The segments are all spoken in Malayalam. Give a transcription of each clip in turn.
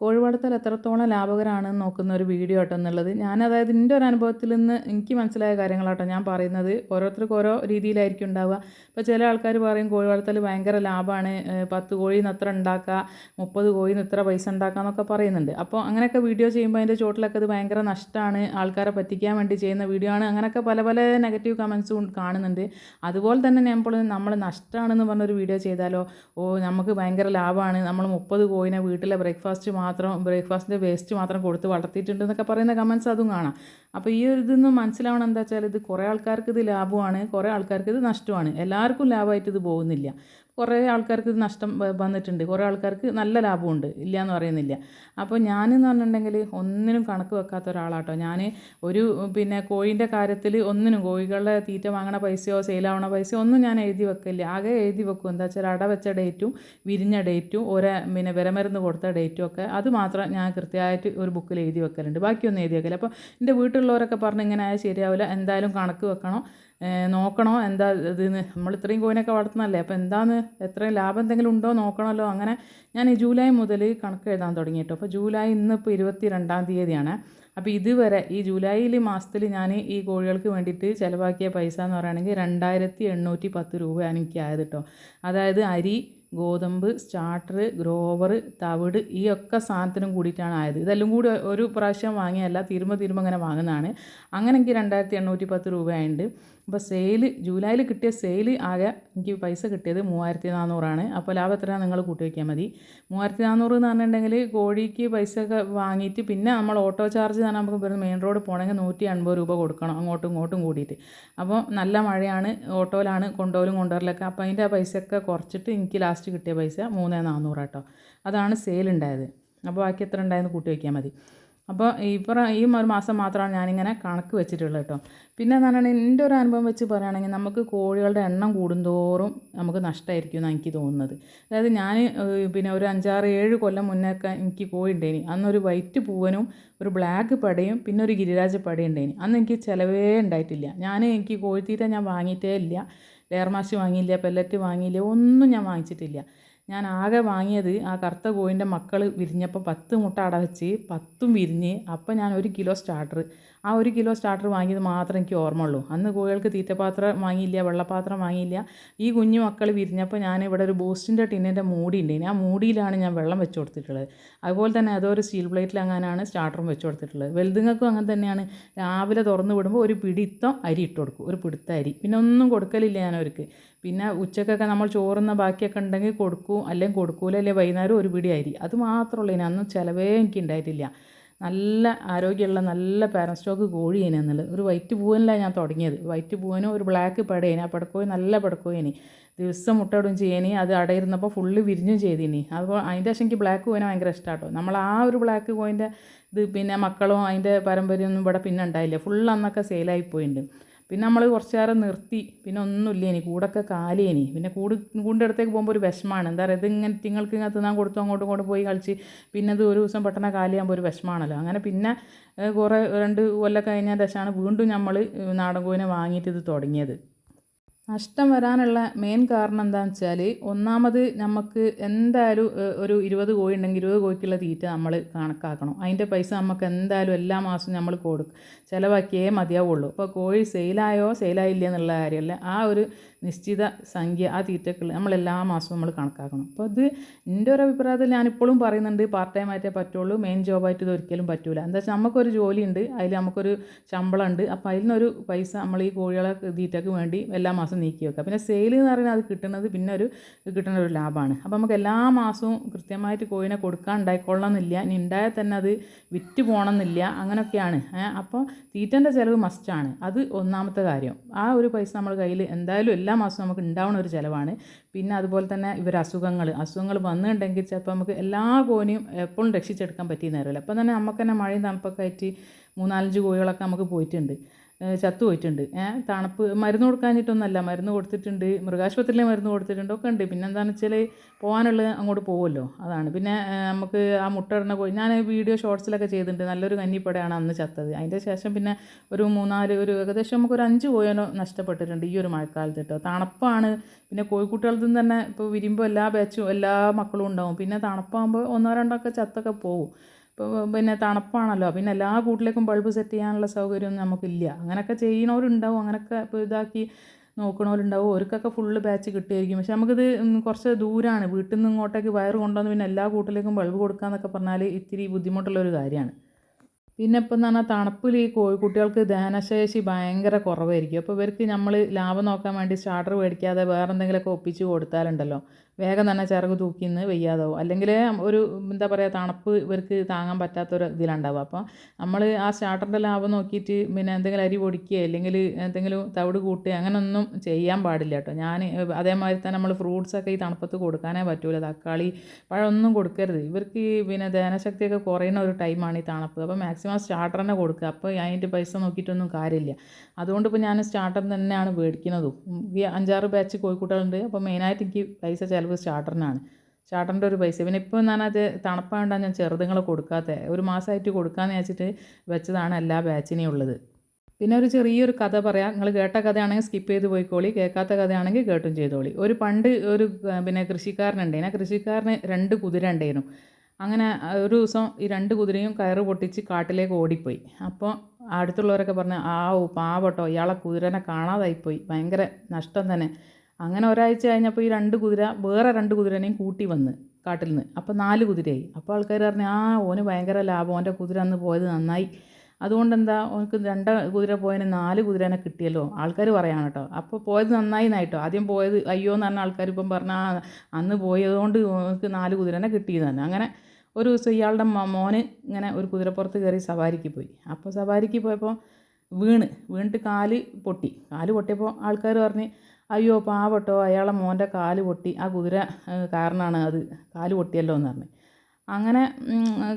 കോഴി വളർത്തൽ എത്രത്തോളം ലാഭകരമാണെന്ന് നോക്കുന്ന ഒരു വീഡിയോ ആട്ടോ എന്നുള്ളത്. ഞാൻ അതായത് എന്റെ ഒരു അനുഭവത്തിൽ നിന്ന് എനിക്ക് മനസ്സിലായ കാര്യങ്ങളാട്ടോ ഞാൻ പറയുന്നത്. ഓരോരുത്തർക്കും ഓരോ രീതിയിലായിരിക്കും ഉണ്ടാവുക. ഇപ്പോൾ ചില ആൾക്കാർ പറയും കോഴി വളർത്തൽ ഭയങ്കര ലാഭമാണ്. പത്ത് പത്ത് നിന്ന് എത്ര ഉണ്ടാക്കുക മുപ്പത് കോഴിന്ന് ഇത്ര പൈസ ഉണ്ടാക്കുക എന്നൊക്കെ പറയുന്നുണ്ട്. അപ്പോൾ അങ്ങനെയൊക്കെ വീഡിയോ ചെയ്യുമ്പോൾ അതിന്റെ ചോട്ടിലൊക്കെ ഇത് ഭയങ്കര നഷ്ടമാണ്. ആൾക്കാരെ പറ്റിക്കാൻ വേണ്ടി ചെയ്യുന്ന വീഡിയോ ആണ്. അങ്ങനെയൊക്കെ പല പല നെഗറ്റീവ് കമൻസും കാണുന്നുണ്ട്. അതുപോലെ തന്നെ ഞാൻ ഇപ്പോൾ നമ്മൾ നഷ്ടമാണെന്ന് പറഞ്ഞൊരു വീഡിയോ ചെയ്താലോ ഓ നമുക്ക് ഭയങ്കര ലാഭമാണ്. നമ്മൾ മുപ്പത് കോഴിനെ വീട്ടിലെ ബ്രേക്ക്ഫാസ്റ്റ് മാത്രം ബ്രേക്ക്ഫാസ്റ്റിന്റെ വേസ്റ്റ് മാത്രം കൊടുത്ത് വളർത്തിയിട്ടുണ്ടെന്നൊക്കെ പറയുന്ന കമൻസ് അതും കാണാം. അപ്പോൾ ഈ ഒരു ഇതൊന്ന് മനസ്സിലാവണം എന്താ വെച്ചാൽ ഇത് കുറേ ആൾക്കാർക്ക് ഇത് ലാഭമാണ് കുറേ ആൾക്കാർക്ക് ഇത് നഷ്ടമാണ്. എല്ലാവർക്കും ലാഭമായിട്ട് ഇത് പോകുന്നില്ല. കുറേ ആൾക്കാർക്ക് ഇത് നഷ്ടം വന്നിട്ടുണ്ട്. കുറേ ആൾക്കാർക്ക് നല്ല ലാഭമുണ്ട്. ഇല്ല എന്ന് പറയുന്നില്ല. അപ്പോൾ ഞാനെന്ന് പറഞ്ഞിട്ടുണ്ടെങ്കിൽ ഒന്നിനും കണക്ക് വെക്കാത്ത ഒരാളാട്ടോ. ഞാൻ ഒരു പിന്നെ കോഴീന്റെ കാര്യത്തിൽ ഒന്നിനും കോഴികളുടെ തീറ്റ വാങ്ങണ പൈസയോ സെയിലാവണ പൈസയോ ഒന്നും ഞാൻ എഴുതി വെക്കില്ല. ആകെ എഴുതി വെക്കും. എന്താ വെച്ചാൽ അട വെച്ച ഡേറ്റും വിരിഞ്ഞ ഡേറ്റും ഒരേ പിന്നെ വിരമരുന്ന് കൊടുത്ത ഡേറ്റും ഒക്കെ അത് മാത്രം ഞാൻ കൃത്യമായിട്ട് ഒരു ബുക്കിൽ എഴുതി വെക്കലുണ്ട്. ബാക്കിയൊന്നും എഴുതി വെക്കില്ല. അപ്പോൾ എന്റെ വീട്ടിലുള്ളവരൊക്കെ പറഞ്ഞ് ഇങ്ങനെ ആയാൽ ശരിയാവില്ല എന്തായാലും കണക്ക് വെക്കണം. നോക്കണോ എന്താ ഇതിന് നമ്മൾ ഇത്രയും കോയിനൊക്കെ വളർത്തുന്നതല്ലേ അപ്പോൾ എന്താന്ന് എത്രയും ലാഭം എന്തെങ്കിലും ഉണ്ടോ നോക്കണമല്ലോ. അങ്ങനെ ഞാൻ ഈ ജൂലൈ മുതൽ കണക്ക് എഴുതാൻ തുടങ്ങി അപ്പോൾ ജൂലൈ ഇന്നിപ്പോൾ ഇരുപത്തി രണ്ടാം തീയതിയാണ്. അപ്പോൾ ഇതുവരെ ഈ ജൂലൈയിൽ മാസത്തിൽ ഞാൻ ഈ കോഴികൾക്ക് വേണ്ടിയിട്ട് ചിലവാക്കിയ പൈസ എന്ന് പറയുകയാണെങ്കിൽ രണ്ടായിരത്തി എണ്ണൂറ്റി പത്ത് രൂപയാണ് എനിക്ക് ആയത് കേട്ടോ. അതായത് അരി ഗോതമ്പ് സ്റ്റാർട്ടർ ഗ്രോവർ തവിട് ഈ ഒക്കെ സാധനത്തിനും കൂടിയിട്ടാണ് ആയത്. ഇതെല്ലാം കൂടി ഒരു പ്രാവശ്യം വാങ്ങിയല്ല തിരുമ്പ തിരുമ്പ അങ്ങനെ വാങ്ങുന്നതാണ്. അങ്ങനെ എനിക്ക് രണ്ടായിരത്തി എണ്ണൂറ്റി പത്ത് രൂപയുണ്ട് അപ്പോൾ സെയിൽ ജൂലൈയിൽ കിട്ടിയ സെയിൽ ആകെ എനിക്ക് പൈസ കിട്ടിയത് മൂവായിരത്തി നാനൂറാണ് അപ്പോൾ ലാഭം എത്രയാണ് നിങ്ങൾ കൂട്ടി വയ്ക്കാൻ മതി. മൂവായിരത്തി നാനൂറ് എന്ന് പറഞ്ഞിട്ടുണ്ടെങ്കിൽ കോഴിക്ക് പൈസ ഒക്കെ വാങ്ങിയിട്ട് പിന്നെ നമ്മൾ ഓട്ടോ ചാർജ് തന്നെ നമുക്ക് ഇവിടുന്ന് മെയിൻ റോഡ് പോകണമെങ്കിൽ നൂറ്റി അൻപത് രൂപ കൊടുക്കണം. അങ്ങോട്ടും ഇങ്ങോട്ടും കൂടിയിട്ട്. അപ്പോൾ നല്ല മഴയാണ് ഓട്ടോയിലാണ് കൊണ്ടുപോലും കൊണ്ടുവരലൊക്കെ. അപ്പോൾ അതിന്റെ പൈസയൊക്കെ കുറച്ചിട്ട് എനിക്ക് ലാസ്റ്റ് കിട്ടിയ പൈസ മൂന്ന് നാനൂറ് കേട്ടോ അതാണ് സെയിൽ ഉണ്ടായത്. അപ്പോൾ ബാക്കി എത്ര ഉണ്ടായെന്ന് കൂട്ടി വയ്ക്കാൻ മതി. അപ്പോൾ ഇപ്പറ ഈ ഒരു മാസം മാത്രമാണ് ഞാനിങ്ങനെ കണക്ക് വെച്ചിട്ടുള്ളത് കേട്ടോ. പിന്നെ എന്ന് പറഞ്ഞാൽ എന്റെ ഒരു അനുഭവം വെച്ച് പറയുകയാണെങ്കിൽ നമുക്ക് കോഴികളുടെ എണ്ണം കൂടുന്തോറും നമുക്ക് നഷ്ടമായിരിക്കും എന്നാണ് എനിക്ക് തോന്നുന്നത്. അതായത് ഞാൻ പിന്നെ ഒരു അഞ്ചാറ് ഏഴ് കൊല്ലം മുന്നേക്കെ എനിക്ക് കോഴി ഉണ്ടായിനി. അന്നൊരു വൈറ്റ് പൂവനും ഒരു ബ്ലാക്ക് പടയും പിന്നെ ഒരു ഗിരിരാജ പടയും ഉണ്ടായിനി. അന്ന് എനിക്ക് ചിലവേ ഉണ്ടായിട്ടില്ല. ഞാൻ എനിക്ക് കോഴിത്തീറ്റ ഞാൻ വാങ്ങിയിട്ടേ ഇല്ല. ലെയർമാശി വാങ്ങിയില്ല പെല്ലറ്റ് വാങ്ങിയില്ല ഒന്നും ഞാൻ വാങ്ങിച്ചിട്ടില്ല. ഞാൻ ആകെ വാങ്ങിയത് ആ കറുത്ത കോഴിന്റെ മക്കൾ വിരിഞ്ഞപ്പോൾ പത്ത് മുട്ട അട വെച്ച് പത്തും വിരിഞ്ഞ് അപ്പം ഞാൻ ഒരു കിലോ സ്റ്റാർട്ടർ ആ ഒരു കിലോ സ്റ്റാർട്ടർ വാങ്ങിയത് മാത്രം എനിക്ക് ഓർമ്മ ഉള്ളൂ അന്ന് കോഴികൾക്ക് തീറ്റപാത്രം വാങ്ങിയില്ല വെള്ളപ്പാത്രം വാങ്ങിയില്ല. ഈ കുഞ്ഞു മക്കൾ വിരിഞ്ഞപ്പോൾ ഞാൻ ഇവിടെ ഒരു ബൂസ്റ്റിന്റെ ടിന്നിന്റെ മൂടി ഉണ്ട് ആ മൂടിയിലാണ് ഞാൻ വെള്ളം വെച്ച് കൊടുത്തിട്ടുള്ളത്. അതുപോലെ തന്നെ അതോ ഒരു സ്റ്റീൽ പ്ലേറ്റിൽ അങ്ങനെയാണ് സ്റ്റാർട്ടറും വെച്ച് കൊടുത്തിട്ടുള്ളത്. വലുതുങ്ങൾക്കും അങ്ങനെ തന്നെയാണ്. രാവിലെ തുറന്നു വിടുമ്പോൾ ഒരു പിടിത്തം അരി ഇട്ട് കൊടുക്കും. ഒരു പിടുത്ത അരി. പിന്നെ ഒന്നും കൊടുക്കലില്ല ഞാൻ അവർക്ക്. പിന്നെ ഉച്ചക്കൊക്കെ നമ്മൾ ചോറുന്ന ബാക്കിയൊക്കെ ഉണ്ടെങ്കിൽ കൊടുക്കും അല്ലെങ്കിൽ കൊടുക്കൂല അല്ലെങ്കിൽ വൈകുന്നേരം ഒരു പിടി അത് മാത്രമുള്ളൂ ഇനി അന്നും ചിലവേ എനിക്ക് ഉണ്ടായിട്ടില്ല. നല്ല ആരോഗ്യമുള്ള നല്ല പാരൻ സ്റ്റോക്ക് കോഴിയേനെ എന്നുള്ളത് ഒരു വൈറ്റ് പൂവനിലാണ് ഞാൻ തുടങ്ങിയത്. വൈറ്റ് പൂവനും ഒരു ബ്ലാക്ക് പടയേനി. ആ പടക്കോയി നല്ല പടക്കോയിനി ദിവസം മുട്ടയിടും ചെയ്യേനി. അത് അടയിരുന്നപ്പോൾ ഫുള്ള് വിരിഞ്ഞും ചെയ്തിനി. അപ്പോൾ അതിന്റെ ശേഷം എനിക്ക് ബ്ലാക്ക് കോയിനെ ഭയങ്കര ഇഷ്ടമാട്ടോ നമ്മൾ ആ ഒരു ബ്ലാക്ക് കോയിന്റെ ഇത് പിന്നെ മക്കളും അതിന്റെ പാരമ്പര്യമൊന്നും ഇവിടെ പിന്നെ ഉണ്ടായില്ല. ഫുൾ അന്നൊക്കെ സെയിലായി പോയിട്ടുണ്ട്. പിന്നെ നമ്മൾ കുറച്ച് നേരം നിർത്തി. പിന്നെ ഒന്നുമില്ല ഇനി കൂടൊക്കെ കാലേനി പിന്നെ കൂട് കൂടിന്റെ അടുത്തേക്ക് പോകുമ്പോൾ ഒരു വിഷമാണ്. എന്താ പറയുക ഇതിങ്ങനെ നിങ്ങൾക്ക് ഇങ്ങനെ തിന്നാൻ കൊടുത്തു അങ്ങോട്ടും ഇങ്ങോട്ടും പോയി കളിച്ച് പിന്നെ അത് ഒരു ദിവസം പെട്ടെന്ന് കാലിയാകുമ്പോൾ ഒരു വിഷമാണല്ലോ. അങ്ങനെ പിന്നെ കുറേ രണ്ട് കൊല്ലം കഴിഞ്ഞ ദശമാണ് വീണ്ടും നമ്മൾ നാടൻ കോവിനെ വാങ്ങിയിട്ട് ഇത് തുടങ്ങിയത്. നഷ്ടം വരാനുള്ള മെയിൻ കാരണം എന്താണെന്ന് വെച്ചാൽ ഒന്നാമത് നമുക്ക് എന്തായാലും ഒരു ഇരുപത് കോഴി ഉണ്ടെങ്കിൽ ഇരുപത് കോഴിക്കുള്ള തീറ്റ നമ്മൾ കണക്കാക്കണം. അതിന്റെ പൈസ നമുക്ക് എന്തായാലും എല്ലാ മാസവും നമ്മൾ കൊടുക്കും ചിലവാക്കിയേ മതിയാവുള്ളൂ. അപ്പോൾ കോഴി സെയിലായോ സെയിലായില്ല എന്നുള്ള കാര്യമല്ല. ആ ഒരു നിശ്ചിത സംഖ്യ ആ തീറ്റക്കുള്ള നമ്മൾ എല്ലാ മാസവും നമ്മൾ കണക്കാക്കണം. അപ്പോൾ അത് എന്റെ ഒരു അഭിപ്രായത്തിൽ ഞാനിപ്പോഴും പറയുന്നുണ്ട് പാർട്ട് ടൈം ആയിട്ടേ പറ്റുള്ളൂ മെയിൻ ജോബായിട്ട് ഇത് ഒരിക്കലും പറ്റൂല. എന്താ വെച്ചാൽ നമുക്കൊരു ജോലിയുണ്ട് അതിൽ നമുക്കൊരു ശമ്പളമുണ്ട് അപ്പോൾ അതിൽ നിന്നൊരു പൈസ നമ്മൾ ഈ കോഴികളെ തീറ്റയ്ക്ക് വേണ്ടി എല്ലാ മാസവും നീക്കി വെക്കുക. പിന്നെ സെയിൽ എന്ന് പറയുന്നത് അത് കിട്ടുന്നത് പിന്നെ ഒരു കിട്ടുന്ന ഒരു ലാഭമാണ്. അപ്പോൾ നമുക്ക് എല്ലാ മാസവും കൃത്യമായിട്ട് കോഴിനെ കൊടുക്കാൻ ഉണ്ടായിക്കൊള്ളണമെന്നില്ല ഇനി ഉണ്ടായാൽ തന്നെ അത് വിറ്റ് പോകണമെന്നില്ല അങ്ങനെയൊക്കെയാണ്. അപ്പോൾ തീറ്റന്റെ ചിലവ് മസ്റ്റാണ് അത് ഒന്നാമത്തെ കാര്യം. ആ ഒരു പൈസ നമ്മൾ കയ്യിൽ എന്തായാലും മാസവും നമുക്ക് ഉണ്ടാവുന്ന ഒരു ചിലവാണ്. പിന്നെ അതുപോലെ തന്നെ ഇവർ അസുഖങ്ങൾ. അസുഖങ്ങൾ വന്നിട്ടുണ്ടെങ്കിൽ ചിലപ്പോൾ നമുക്ക് എല്ലാ കോനിയും എപ്പോഴും രക്ഷിച്ചെടുക്കാൻ പറ്റിയെന്ന് അറിയില്ല. അപ്പം തന്നെ നമുക്ക് തന്നെ മഴയും തണുപ്പൊക്കെ ആയിട്ട് മൂന്നാലഞ്ച് കോഴികളൊക്കെ നമുക്ക് പോയിട്ടുണ്ട്. ഏഹ് ചത്തു പോയിട്ടുണ്ട്. ഏഹ് തണുപ്പ് മരുന്ന് കൊടുക്കാഞ്ഞിട്ടൊന്നല്ല മരുന്ന് കൊടുത്തിട്ടുണ്ട്. മൃഗാശുപത്രിയിലെ മരുന്ന് കൊടുത്തിട്ടുണ്ട്. ഒക്കെ ഉണ്ട്. പിന്നെ എന്താണെന്ന് വെച്ചാൽ പോകാനുള്ളത് അങ്ങോട്ട് പോകുമല്ലോ അതാണ്. പിന്നെ നമുക്ക് ആ മുട്ടയിടുന്ന കോഴി ഞാൻ വീഡിയോ ഷോർട്സിലൊക്കെ ചെയ്തിട്ടുണ്ട്. നല്ലൊരു കന്നിപ്പടയാണ് അന്ന് ചത്തത്. അതിന്റെ ശേഷം പിന്നെ ഒരു മൂന്നാൽ ഒരു ഏകദേശം നമുക്ക് ഒരു അഞ്ച് കോഴിനോ നഷ്ടപ്പെട്ടിട്ടുണ്ട് ഈ ഒരു മഴക്കാലത്ത് കേട്ടോ. തണുപ്പാണ്. പിന്നെ കോഴിക്കുട്ടികൾക്ക് തന്നെ ഇപ്പോൾ വിരിമ്പോ എല്ലാ ബാച്ചും എല്ലാ മക്കളും ഉണ്ടാവും. പിന്നെ തണുപ്പാകുമ്പോൾ ഒന്നോ രണ്ടോ ഒക്കെ ചത്തൊക്കെ പോകും ഇപ്പോൾ പിന്നെ തണുപ്പാണല്ലോ പിന്നെ എല്ലാ കൂട്ടിലേക്കും ബൾബ് സെറ്റ് ചെയ്യാനുള്ള സൗകര്യമൊന്നും നമുക്കില്ല. അങ്ങനെയൊക്കെ ചെയ്യുന്നവരുണ്ടാവും അങ്ങനെയൊക്കെ ഇപ്പോൾ ഇതാക്കി നോക്കണവരുണ്ടാവും. അവർക്കൊക്കെ ഫുള്ള് ബാച്ച് കിട്ടുമായിരിക്കും പക്ഷെ നമുക്കിത് കുറച്ച് ദൂരമാണ് വീട്ടിൽ നിന്ന് ഇങ്ങോട്ടേക്ക് വയർ കൊണ്ടുവന്ന് പിന്നെ എല്ലാ കൂട്ടിലേക്കും ബൾബ് കൊടുക്കുക എന്നൊക്കെ പറഞ്ഞാൽ ഇത്തിരി ബുദ്ധിമുട്ടുള്ള ഒരു കാര്യമാണ്. പിന്നെ ഇപ്പം എന്ന് പറഞ്ഞാൽ തണുപ്പിൽ ഈ കോഴിക്കുട്ടികൾക്ക് ദഹനശേഷി ഭയങ്കര കുറവായിരിക്കും. അപ്പോൾ ഇവർക്ക് നമ്മൾ ലാഭം നോക്കാൻ വേണ്ടി സ്റ്റാർട്ടർ മേടിക്കാതെ വേറെ എന്തെങ്കിലുമൊക്കെ ഒപ്പിച്ച് കൊടുത്താലുണ്ടല്ലോ. വേഗം തന്നെ ചിറക് തൂക്കി നിന്ന് വെയ്യാതാവും. അല്ലെങ്കിൽ ഒരു എന്താ പറയുക തണുപ്പ് ഇവർക്ക് താങ്ങാൻ പറ്റാത്തൊരു ഇതിലുണ്ടാവുക അപ്പോൾ നമ്മൾ ആ സ്റ്റാർട്ടറിന്റെ ലാഭം നോക്കിയിട്ട് പിന്നെ എന്തെങ്കിലും അരി പൊടിക്കുക അല്ലെങ്കിൽ എന്തെങ്കിലും തവിട് കൂട്ടുക അങ്ങനെയൊന്നും ചെയ്യാൻ പാടില്ല കേട്ടോ. ഞാൻ അതേമാതിരി തന്നെ നമ്മൾ ഫ്രൂട്ട്സൊക്കെ ഈ തണുപ്പത്ത് കൊടുക്കാനേ പറ്റൂല. തക്കാളി പഴമൊന്നും കൊടുക്കരുത്. ഇവർക്ക് പിന്നെ ദഹനശക്തിയൊക്കെ കുറയുന്ന ഒരു ടൈമാണ് ഈ തണുപ്പ്. അപ്പോൾ മാക്സിമം സ്റ്റാർട്ടർ തന്നെ കൊടുക്കുക. അപ്പോൾ അതിന്റെ പൈസ നോക്കിയിട്ടൊന്നും കാര്യമില്ല. അതുകൊണ്ട് ഇപ്പോൾ ഞാൻ സ്റ്റാർട്ടർ തന്നെയാണ് മേടിക്കുന്നതും. ഈ അഞ്ചാറ് ബാച്ച് കോഴിക്കുട്ടികളുണ്ട് അപ്പോൾ മെയിനായിട്ട് എനിക്ക് പൈസ ചിലവ് സ്റ്റാർട്ടറിനാണ്. സ്റ്റാർട്ടറിന്റെ ഒരു പൈസ. പിന്നെ ഇപ്പോൾ ഞാൻ അത് തണുപ്പായതുകൊണ്ടാണ് ഞാൻ ചെറുതുങ്ങളെ കൊടുക്കാത്ത. ഒരു മാസമായിട്ട് കൊടുക്കാമെന്ന് വെച്ചിട്ട് വെച്ചതാണ് എല്ലാ ബാച്ചിനെയും ഉള്ളത്. പിന്നെ ഒരു ചെറിയൊരു കഥ പറയാം. നിങ്ങൾ കേട്ട കഥയാണെങ്കിൽ സ്കിപ്പ് ചെയ്ത് പോയിക്കോളി. കേൾക്കാത്ത കഥയാണെങ്കിൽ കേട്ടും ചെയ്തോളി. ഒരു പണ്ട് ഒരു പിന്നെ കൃഷിക്കാരനുണ്ടായിരുന്നു. ആ കൃഷിക്കാരന് രണ്ട് കുതിര ഉണ്ടായിരുന്നു. അങ്ങനെ ഒരു ദിവസം ഈ രണ്ട് കുതിരയും കയറ് പൊട്ടിച്ച് കാട്ടിലേക്ക് ഓടിപ്പോയി. അപ്പോൾ അടുത്തുള്ളവരൊക്കെ പറഞ്ഞു ആ ഓ പാവട്ടോ ഇയാളെ കുതിരനെ കാണാതായിപ്പോയി ഭയങ്കര നഷ്ടം തന്നെ. അങ്ങനെ ഒരാഴ്ച കഴിഞ്ഞപ്പോൾ ഈ രണ്ട് കുതിര വേറെ രണ്ട് കുതിരനെയും കൂട്ടി വന്ന് കാട്ടിൽ നിന്ന്. അപ്പോൾ നാല് കുതിരയായി. അപ്പോൾ ആൾക്കാർ പറഞ്ഞു ആ ഓന് ഭയങ്കര ലാഭം ഓന്റെ കുതിര അന്ന് പോയത് നന്നായി. അതുകൊണ്ട് എന്താ ഓനക്ക് രണ്ട് കുതിര പോയതിന് നാല് കുതിരനെ കിട്ടിയല്ലോ ആൾക്കാർ പറയാണ് കേട്ടോ അപ്പോൾ പോയത് നന്നായി എന്നായിട്ടോ? ആദ്യം പോയത് അയ്യോ എന്ന് പറഞ്ഞ ആൾക്കാർ ഇപ്പം പറഞ്ഞാൽ അന്ന് പോയതുകൊണ്ട് ഓനക്ക് നാല് കുതിരനെ കിട്ടിയെന്ന് അങ്ങനെ ഒരു ദിവസം ഇയാളുടെ മോന് ഇങ്ങനെ ഒരു കുതിരപ്പുറത്ത് കയറി സവാരിക്ക് പോയി. അപ്പോൾ സവാരിക്ക് പോയപ്പോൾ വീണ് വീണിട്ട് കാൽ പൊട്ടി. കാൽ പൊട്ടിയപ്പോൾ ആൾക്കാർ പറഞ്ഞ് അയ്യോ പാവട്ടോ അയാളെ മോന്റെ കാൽ പൊട്ടി. ആ കുതിര കാരണമാണ് അത്. കാൽ പൊട്ടിയല്ലോ എന്ന് പറഞ്ഞ്. അങ്ങനെ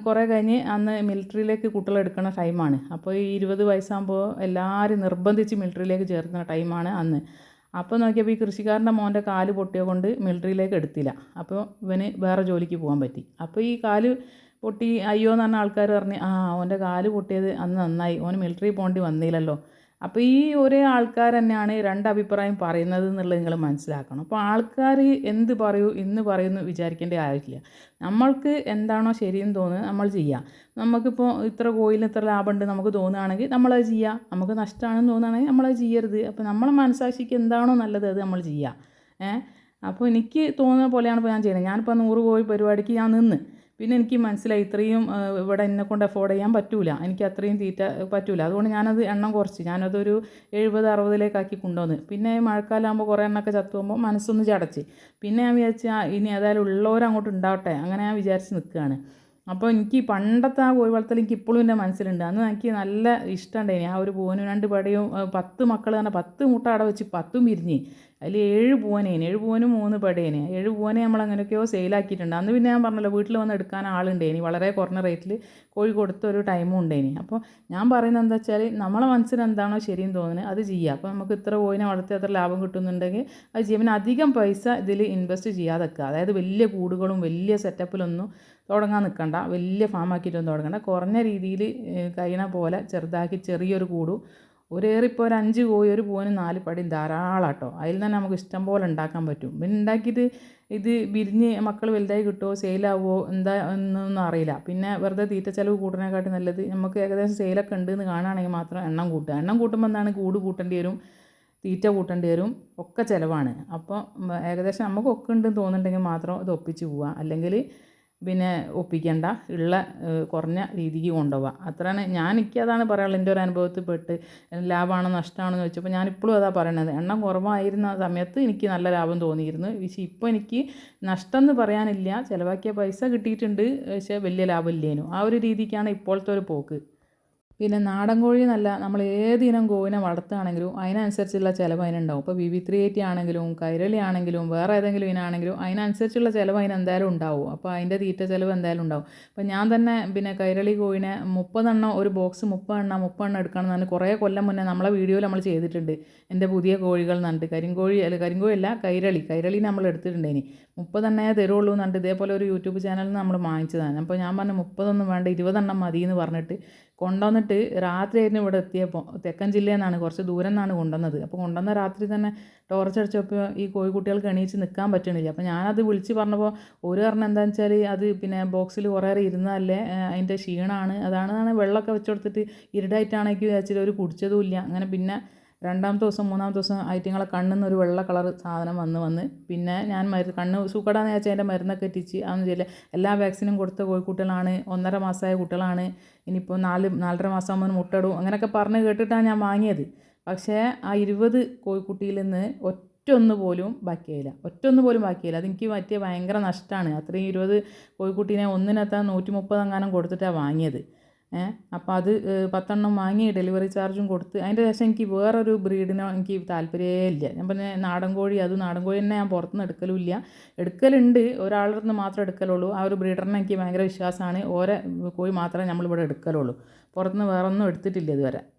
കുറേ കഴിഞ്ഞ് അന്ന് മിലിറ്ററിയിലേക്ക് കുട്ടികളെടുക്കുന്ന ടൈമാണ്. അപ്പോൾ ഈ ഇരുപത് വയസ്സാകുമ്പോൾ എല്ലാവരും നിർബന്ധിച്ച് മിലിറ്ററിയിലേക്ക് ചേർക്കുന്ന ടൈമാണ് അന്ന്. അപ്പോൾ നോക്കിയപ്പോൾ ഈ കൃഷിക്കാരന്റെ മോന്റെ കാൽ പൊട്ടിയ കൊണ്ട് മിലിറ്ററിയിലേക്ക് എടുത്തില്ല. അപ്പോൾ ഇവന് വേറെ ജോലിക്ക് പോകാൻ പറ്റി. അപ്പോൾ ഈ കാൽ പൊട്ടി അയ്യോ എന്ന് പറഞ്ഞ ആൾക്കാർ പറഞ്ഞ് ആ ഓന്റെ കാൽ പൊട്ടിയത് അന്ന് നന്നായി. ഓന് മിലിറ്ററി പോകേണ്ടി വന്നില്ലല്ലോ. അപ്പോൾ ഈ ഒരേ ആൾക്കാർ തന്നെയാണ് രണ്ട് അഭിപ്രായം പറയുന്നത് എന്നുള്ളത് നിങ്ങൾ മനസ്സിലാക്കണം. അപ്പോൾ ആൾക്കാർ എന്ത് പറയൂ എന്ന് പറയുന്നു വിചാരിക്കേണ്ട ആവശ്യമില്ല നമ്മൾക്ക് എന്താണോ ശരിയെന്ന് തോന്നുന്നത് നമ്മൾ ചെയ്യാം. നമുക്കിപ്പോൾ ഇത്ര കോയിലിന് ഇത്ര ലാഭമുണ്ട് നമുക്ക് തോന്നുകയാണെങ്കിൽ നമ്മളത് ചെയ്യാം. നമുക്ക് നഷ്ടമാണെന്ന് തോന്നുകയാണെങ്കിൽ നമ്മളത് ചെയ്യരുത്. അപ്പോൾ നമ്മളെ മനസാക്ഷിക്ക് എന്താണോ നല്ലത് അത് നമ്മൾ ചെയ്യാം. ഏഹ്? അപ്പോൾ എനിക്ക് തോന്നുന്ന പോലെയാണ് ഇപ്പോൾ ഞാൻ ചെയ്യുന്നത്. ഞാനിപ്പോൾ നൂറ് കോഴി പരിപാടിക്ക് ഞാൻ നിന്ന്. പിന്നെ എനിക്ക് മനസ്സിലായി ഇത്രയും ഇവിടെ എന്നെ കൊണ്ട് അഫോർഡ് ചെയ്യാൻ പറ്റൂല. എനിക്ക് അത്രയും തീറ്റ പറ്റൂല. അതുകൊണ്ട് ഞാനത് എണ്ണം കുറച്ച്. ഞാനതൊരു എഴുപത് അറുപതിലേക്കാക്കി കൊണ്ടുവന്ന്. പിന്നെ മഴക്കാലമാകുമ്പോൾ കുറേ എണ്ണമൊക്കെ ചത്തു പോകുമ്പോൾ മനസ്സൊന്ന് ചടച്ച്. പിന്നെ ഞാൻ വിചാരിച്ചു ഇനി ഏതായാലും ഉള്ളവരങ്ങോട്ട് ഉണ്ടാവട്ടെ. അങ്ങനെ ഞാൻ വിചാരിച്ച് നിൽക്കുകയാണ് അപ്പോൾ എനിക്ക് പണ്ടത്തെ ആ കോഴി വളർത്തൽ എനിക്ക് ഇപ്പോഴും എന്റെ മനസ്സിലുണ്ട്. അന്ന് എനിക്ക് നല്ല ഇഷ്ടമുണ്ടായിനി ആ ഒരു പൂവനും രണ്ട് പടയും പത്ത് മക്കൾ തന്നെ പത്ത് മുട്ട അട വെച്ച് പത്തും വിരിഞ്ഞ്. അതിൽ ഏഴ് പൂവനേന് ഏഴ് പൂവനും മൂന്ന് പടേന്. ഏഴ് പൂവനെ നമ്മൾ അങ്ങനെയൊക്കെയോ സെയിലാക്കിയിട്ടുണ്ട്. അന്ന് പിന്നെ ഞാൻ പറഞ്ഞല്ലോ വീട്ടിൽ വന്ന് എടുക്കാൻ ആളുണ്ടേനി. വളരെ കുറഞ്ഞ റേറ്റിൽ കോഴി കൊടുത്ത ഒരു ടൈമും ഉണ്ടേനി. അപ്പോൾ ഞാൻ പറയുന്നത് എന്താ വെച്ചാൽ നമ്മളെ മനസ്സിന് എന്താണോ ശരിയെന്ന് തോന്നുന്നത് അത് ചെയ്യുക അപ്പോൾ നമുക്ക് ഇത്ര കോഴിനെ വളർത്തി അത്ര ലാഭം കിട്ടുന്നുണ്ടെങ്കിൽ അത് ചെയ്യാം. പിന്നെ അധികം പൈസ ഇതിൽ ഇൻവെസ്റ്റ് ചെയ്യാതെ വെക്കുക അതായത് വലിയ കൂടുകളും വലിയ സെറ്റപ്പിലൊന്നും തുടങ്ങാൻ നിൽക്കണ്ട. വലിയ ഫാമാക്കിയിട്ടൊന്നും തുടങ്ങണ്ട. കുറഞ്ഞ രീതിയിൽ കഴിയണ പോലെ ചെറുതാക്കി ചെറിയൊരു കൂടും ഒരു ഏറിപ്പോൾ ഒരു അഞ്ച് കോഴി ഒരു പൂവന് നാല് പടിയും ധാരാളം കേട്ടോ അതിൽ തന്നെ നമുക്ക് ഇഷ്ടം പോലെ ഉണ്ടാക്കാൻ പറ്റും. പിന്നെ ഉണ്ടാക്കിയിട്ട് ഇത് വിരിഞ്ഞ് മക്കൾ വലുതായി കിട്ടുമോ സെയിലാവുമോ എന്താ എന്നൊന്നും അറിയില്ല. പിന്നെ വെറുതെ തീറ്റ ചിലവ് കൂട്ടണേക്കാട്ടും നല്ലത് നമുക്ക് ഏകദേശം സെയിലൊക്കെ ഉണ്ട് എന്ന് കാണുകയാണെങ്കിൽ മാത്രം എണ്ണം കൂട്ടുക. എണ്ണം കൂട്ടുമ്പോൾ എന്താണ്? കൂട് കൂട്ടേണ്ടി വരും തീറ്റ കൂട്ടേണ്ടി വരും ഒക്കെ ചിലവാണ്. അപ്പോൾ ഏകദേശം നമുക്ക് ഒക്കെ ഉണ്ടെന്ന് തോന്നുന്നുണ്ടെങ്കിൽ മാത്രം ഇത് ഒപ്പിച്ച് പോവുക. അല്ലെങ്കിൽ പിന്നെ ഒപ്പിക്കേണ്ട ഉള്ള കുറഞ്ഞ രീതിക്ക് കൊണ്ടുപോകാം അത്രയാണ് ഞാൻ എനിക്ക് അതാണ് പറയാനുള്ളത് എന്റെ ഒരു അനുഭവത്തിൽ പെട്ട് ലാഭമാണോ നഷ്ടമാണോ എന്ന് വെച്ചപ്പോൾ ഞാൻ ഇപ്പോഴും അതാ പറയണത്. എണ്ണം കുറവായിരുന്ന സമയത്ത് എനിക്ക് നല്ല ലാഭം തോന്നിയിരുന്നു. പക്ഷേ ഇപ്പോൾ എനിക്ക് നഷ്ടം എന്ന് പറയാനില്ല. ചിലവാക്കിയ പൈസ കിട്ടിയിട്ടുണ്ട്. പക്ഷേ വലിയ ലാഭം ഇല്ലേനു ആ ഒരു രീതിക്കാണ് ഇപ്പോഴത്തെ ഒരു പോക്ക്. പിന്നെ നാടൻ കോഴി എന്നല്ല നമ്മൾ ഏത് ഇനം കോഴിനെ വളർത്തുകയാണെങ്കിലും അതിനനുസരിച്ചുള്ള ചിലവ് അതിനുണ്ടാവും. ഇപ്പോൾ വി ത്രീ എയ്റ്റി ആണെങ്കിലും കൈരളി ആണെങ്കിലും വേറെ ഏതെങ്കിലും ഇനാണെങ്കിലും അതിനനുസരിച്ചുള്ള ചിലവ് അതിന് എന്തായാലും ഉണ്ടാവും. അപ്പോൾ അതിന്റെ തീറ്റ ചിലവ് എന്തായാലും ഉണ്ടാവും. അപ്പോൾ ഞാൻ തന്നെ പിന്നെ കൈരളി കോഴിനെ മുപ്പതെണ്ണം ഒരു ബോക്സ് മുപ്പതെണ്ണം മുപ്പതെണ്ണം എടുക്കണം എന്ന് പറഞ്ഞ് കുറേ കൊല്ലം മുന്നേ നമ്മളെ വീഡിയോയിൽ നമ്മൾ ചെയ്തിട്ടുണ്ട്. എന്റെ പുതിയ കോഴികൾ എന്നിട്ട് കരിങ്കോഴി അല്ല കരിങ്കോഴി അല്ല കൈരളി. കൈരളി നമ്മൾ എടുത്തിട്ടുണ്ട് ഇനി മുപ്പതെണ്ണേ തരുള്ളൂ എന്നിട്ട് ഇതേപോലെ ഒരു യൂട്യൂബ് ചാനലിൽ നമ്മൾ വാങ്ങിച്ചതാണ്. അപ്പോൾ ഞാൻ പറഞ്ഞു മുപ്പതൊന്നും വേണ്ട ഇരുപതെണ്ണം മതി എന്ന് പറഞ്ഞിട്ട് കൊണ്ടുവന്നിട്ട് രാത്രി ആയിരുന്നു ഇവിടെ എത്തിയപ്പോൾ. തെക്കൻ ജില്ലയിൽ നിന്നാണ് കുറച്ച് ദൂരം നിന്നാണ് കൊണ്ടുവന്നത്. അപ്പോൾ കൊണ്ടുവന്ന രാത്രി തന്നെ ടോർച്ച് അടിച്ചപ്പോൾ ഈ കോഴിക്കുട്ടികൾക്ക് എണീച്ച് നിൽക്കാൻ പറ്റണില്ല. അപ്പോൾ ഞാനത് വിളിച്ച് പറഞ്ഞപ്പോൾ ഒരു കാരണം എന്താണെന്ന് വെച്ചാൽ അത് പിന്നെ ബോക്സിൽ കുറേ ഇരുന്നതല്ലേ അതിന്റെ ക്ഷീണമാണ്. അതാണ് വെള്ളമൊക്കെ വെച്ച് കൊടുത്തിട്ട് ഇരുടായിട്ടാണെങ്കിൽ വിചാരിച്ചിട്ട് ഒരു കുടിച്ചതുമില്ല അങ്ങനെ പിന്നെ രണ്ടാമത്തെ ദിവസം മൂന്നാമത്തെ ദിവസം ഐറ്റങ്ങളെ കണ്ണിൽ ഒരു വെള്ള കളർ സാധനം വന്ന് വന്ന്. പിന്നെ ഞാൻ മരുന്ന് കണ്ണ് സൂക്കടാന്ന് വെച്ചാൽ അതിന്റെ മരുന്നൊക്കെ എത്തിച്ച് അതൊന്നും ചെയ്യില്ല. എല്ലാ വാക്സിനും കൊടുത്ത കോഴിക്കുട്ടികളാണ് ഒന്നര മാസമായ കുട്ടികളാണ്. ഇനിയിപ്പോൾ നാല് നാലര മാസം ആകുമ്പോൾ മുട്ടടും അങ്ങനെയൊക്കെ പറഞ്ഞ് കേട്ടിട്ടാണ് ഞാൻ വാങ്ങിയത്. പക്ഷേ ആ ഇരുപത് കോഴിക്കുട്ടിയിൽ നിന്ന് ഒറ്റ ഒന്ന് പോലും ബാക്കിയായില്ല. ഒറ്റ ഒന്ന് പോലും ബാക്കിയായില്ല. അതെനിക്ക് പറ്റിയ ഭയങ്കര നഷ്ടമാണ്. അത്രയും ഇരുപത് കോഴിക്കുട്ടീനെ ഒന്നിനെത്താൻ നൂറ്റി മുപ്പത് എങ്ങാനും കൊടുത്തിട്ടാണ് വാങ്ങിയത്. അപ്പോൾ അത് പത്തെണ്ണം വാങ്ങി ഡെലിവറി ചാർജും കൊടുത്ത് അതിന്റെ ശേഷം എനിക്ക് വേറൊരു ബ്രീഡിനോ എനിക്ക് താല്പര്യമേ ഇല്ല. ഞാൻ പറഞ്ഞ നാടൻ കോഴി അത് നാടൻ കോഴി തന്നെ ഞാൻ പുറത്തുനിന്ന് എടുക്കലുമില്ല. എടുക്കലുണ്ട്. ഒരാളുടെ നിന്ന് മാത്രമേ എടുക്കലുള്ളൂ. ആ ഒരു ബ്രീഡറിനെ എനിക്ക് ഭയങ്കര വിശ്വാസമാണ്. ഓരോ കോഴി മാത്രമേ നമ്മളിവിടെ എടുക്കലുള്ളൂ. പുറത്തുനിന്ന് വേറൊന്നും എടുത്തിട്ടില്ല ഇതുവരെ.